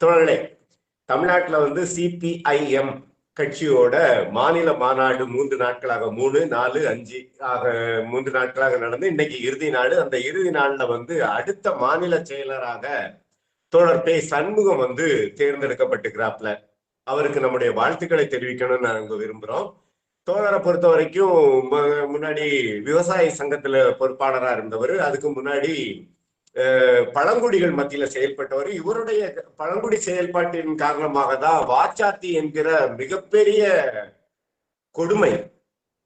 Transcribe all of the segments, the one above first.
தோழர்களே தமிழ்நாட்டில் வந்து சிபிஐஎம் கட்சியோட மாநில மாநாடு மூன்று நாட்களாக மூணு நாலு அஞ்சு ஆக மூன்று நாட்களாக நடந்து இன்னைக்கு இறுதி நாடு அந்த இறுதி நாளில் வந்து அடுத்த மாநில செயலராக தோழர் பே சண்முகம் வந்து தேர்ந்தெடுக்கப்பட்டுக்கிறாப்ல. அவருக்கு நம்முடைய வாழ்த்துக்களை தெரிவிக்கணும்னு நாங்கள் விரும்புகிறோம் தோழரை பொறுத்த வரைக்கும் முன்னாடி விவசாய சங்கத்துல பொறுப்பாளராக இருந்தவர். அதுக்கு முன்னாடி பழங்குடிகள் மத்தியில செயல்பட்டவர். இவருடைய பழங்குடி செயல்பாட்டின் காரணமாக தான் வாச்சாத்தி என்கிற மிகப்பெரிய கொடுமை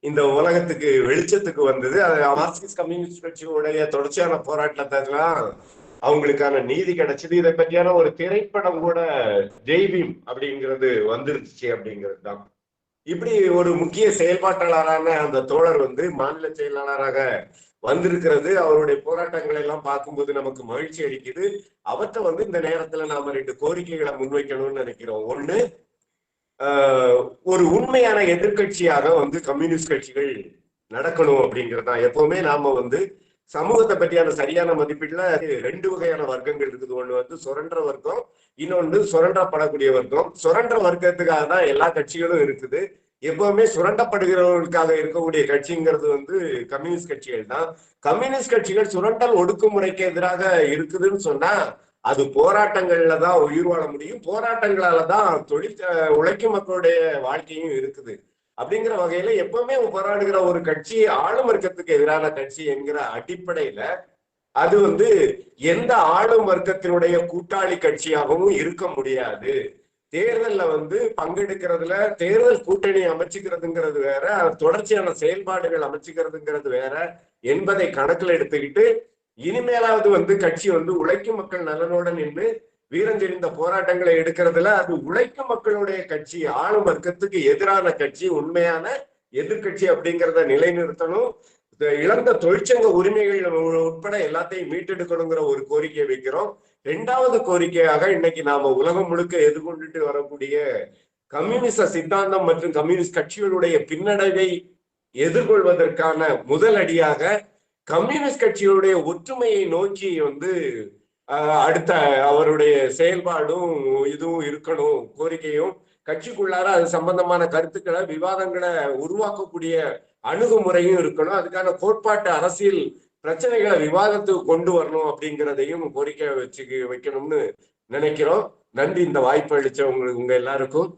இந்த உலகத்துக்கு வெளிச்சத்துக்கு வந்தது. அது மார்க்சிஸ்ட் கம்யூனிஸ்ட் கட்சியுடைய தொடர்ச்சியான போராட்டத்தான் அவங்களுக்கான நீதி கிடைச்சது. இதை பற்றியான ஒரு திரைப்படம் கூட ஜெய்பீம் அப்படிங்கிறது வந்துருச்சு அப்படிங்கிறது தான். இப்படி ஒரு முக்கிய செயல்பாட்டாளரான அந்த தோழர் வந்து மாநில செயலாளராக வந்திருக்கிறது. அவருடைய போராட்டங்களை எல்லாம் பார்க்கும்போது நமக்கு மகிழ்ச்சி அளிக்குது. அவற்றை வந்து இந்த நேரத்துல நாம ரெண்டு கோரிக்கைகளை முன்வைக்கணும்னு நினைக்கிறோம். ஒண்ணு ஆஹ், ஒரு உண்மையான எதிர்க்கட்சியாக வந்து கம்யூனிஸ்ட் கட்சிகள் நடக்கணும் அப்படிங்கிறதா எப்பவுமே நாம வந்து சமூகத்தை பற்றியான சரியான மதிப்பீடுல ரெண்டு வகையான வர்க்கங்கள் இருக்குது. ஒண்ணு வந்து சுரண்ட வர்க்கம் இன்னொன்று சுரண்டப்படக்கூடிய வர்க்கம். சுரண்ட வர்க்கத்துக்காக தான் எல்லா கட்சிகளும் இருக்குது. எப்பவுமே சுரண்டப்படுகிறவர்களுக்காக இருக்கக்கூடிய கட்சிங்கிறது வந்து கம்யூனிஸ்ட் கட்சிகள் தான். கம்யூனிஸ்ட் கட்சிகள் சுரண்டல் ஒடுக்குமுறைக்கு எதிராக இருக்குதுன்னு சொன்னா அது போராட்டங்கள்ல தான் உயிர் வாழ முடியும். போராட்டங்களால தான் தொழில் உழைக்கும் மக்களுடைய வாழ்க்கையும் இருக்குது. அப்படிங்கிற வகையில எப்பவுமே போராடுகிற ஒரு கட்சி ஆளும் வர்க்கத்துக்கு எதிரான கட்சி என்கிற அடிப்படையில அது வந்து எந்த ஆளும் வர்க்கத்தினுடைய கூட்டாளி கட்சியாகவும் இருக்க முடியாது. தேர்தல்ல வந்து பங்கெடுக்கிறதுல தேர்தல் கூட்டணி அமைச்சுக்கிறதுங்கிறது வேற தொடர்ச்சியான செயல்பாடுகள் அமைச்சுக்கிறதுங்கிறது வேற என்பதை கணக்கில் எடுத்துக்கிட்டு இனிமேலாவது வந்து கட்சி வந்து உழைக்கும் மக்கள் நலனோட நின்று வீரஞ்செறிந்த போராட்டங்களை எடுக்கிறதுல அது உழைக்கும் மக்களுடைய கட்சி ஆளும் வர்க்கத்துக்கு எதிரான கட்சி உண்மையான எதிர்க்கட்சி அப்படிங்கிறத நிலைநிறுத்தணும். இழந்த தொழிற்சங்க உரிமைகள் உட்பட எல்லாத்தையும் மீட்டெடுக்கணுங்கிற ஒரு கோரிக்கையை வைக்கிறோம். ரெண்டாவது கோரிக்கையாக இன்னைக்கு நாம உலகம் முழுக்க எதிர்கொண்டுட்டு வரக்கூடிய கம்யூனிச சித்தாந்தம் மற்றும் கம்யூனிஸ்ட் கட்சிகளுடைய பின்னடைவை எதிர்கொள்வதற்கான முதல் அடியாக கம்யூனிஸ்ட் கட்சிகளுடைய ஒற்றுமையை நோக்கி வந்து ஆஹ், அடுத்த அவருடைய செயல்பாடும் இதுவும் இருக்கணும் கோரிக்கையும். கட்சிக்குள்ளார அது சம்பந்தமான கருத்துக்களை விவாதங்களை உருவாக்கக்கூடிய அணுகுமுறையும் இருக்கணும். அதுக்கான கோட்பாட்டு அரசியல் பிரச்சனைகளை விவாதத்துக்கு கொண்டு வரணும் அப்படிங்கிறதையும் கோரிக்கை வச்சு வைக்கணும்னு நினைக்கிறோம். நன்றி இந்த வாய்ப்பு அளிச்ச உங்களுக்கு உங்க எல்லாருக்கும்.